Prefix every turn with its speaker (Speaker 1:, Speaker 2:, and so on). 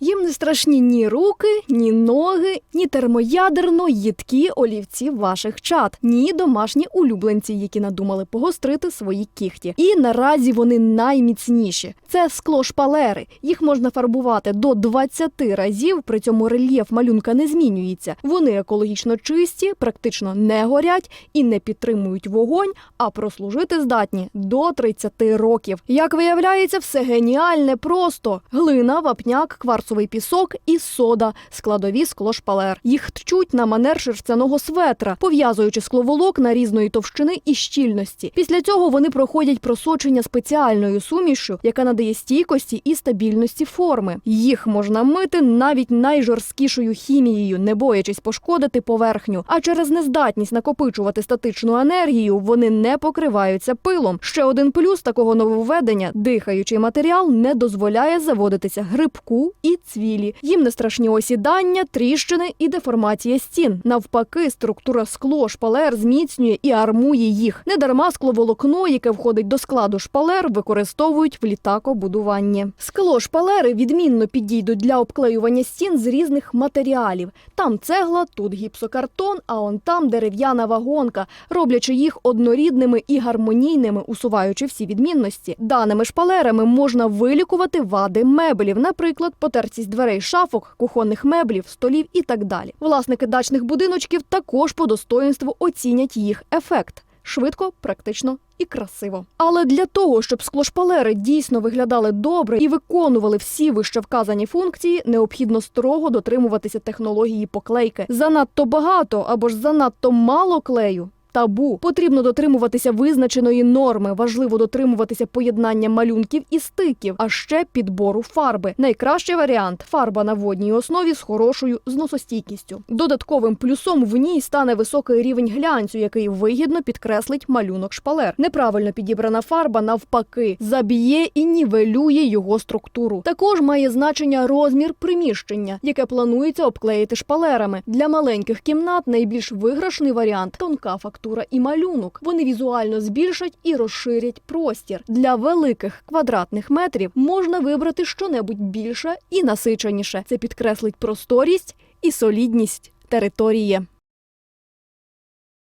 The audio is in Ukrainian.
Speaker 1: Їм не страшні ні руки, ні ноги, ні термоядерно їдкі олівці ваших чат, ні домашні улюбленці, які надумали погострити свої кіхті. І наразі вони найміцніші. Це скло-шпалери. Їх можна фарбувати до 20 разів, при цьому рельєф малюнка не змінюється. Вони екологічно чисті, практично не горять і не підтримують вогонь, а прослужити здатні до 30 років. Як виявляється, все геніальне просто глина, вапняк, кварцовий пісок і сода, складові склошпалер. Їх тчуть на манер шерстяного светра, пов'язуючи скловолокна різної товщини і щільності. Після цього вони проходять просочення спеціальною сумішю, яка надає стійкості і стабільності форми. Їх можна мити навіть найжорсткішою хімією, не боячись пошкодити поверхню. А через нездатність накопичувати статичну енергію вони не покриваються пилом. Ще один плюс такого нововведення – дихаючий матеріал не дозволяє заводитися грибку і цвілі. Їм не страшні осідання, тріщини і деформація стін. Навпаки, структура скло шпалер зміцнює і армує їх. Недарма скловолокно, яке входить до складу шпалер, використовують в літакобудуванні. Скло шпалери відмінно підійдуть для обклеювання стін з різних матеріалів. Там цегла, тут гіпсокартон, а он там дерев'яна вагонка, роблячи їх однорідними і гармонійними, усуваючи всі відмінності. Даними шпалерами можна вилікувати вади меблів, наприклад, потертість дверей шафок, кухонних меблів, столів і так далі. Власники дачних будиночків також по достоїнству оцінять їх ефект. Швидко, практично і красиво. Але для того, щоб склошпалери дійсно виглядали добре і виконували всі вище вказані функції, необхідно строго дотримуватися технології поклейки. Занадто багато або ж занадто мало клею. Табу потрібно дотримуватися визначеної норми. Важливо дотримуватися поєднання малюнків і стиків, а ще підбору фарби. Найкращий варіант фарба на водній основі з хорошою зносостійкістю. Додатковим плюсом в ній стане високий рівень глянцю, який вигідно підкреслить малюнок шпалер. Неправильно підібрана фарба навпаки заб'є і нівелює його структуру. Також має значення розмір приміщення, яке планується обклеїти шпалерами. Для маленьких кімнат найбільш виграшний варіант тонка фактура і малюнок. Вони візуально збільшать і розширять простір. Для великих квадратних метрів можна вибрати щонебудь більше і насиченіше. Це підкреслить просторість і солідність території.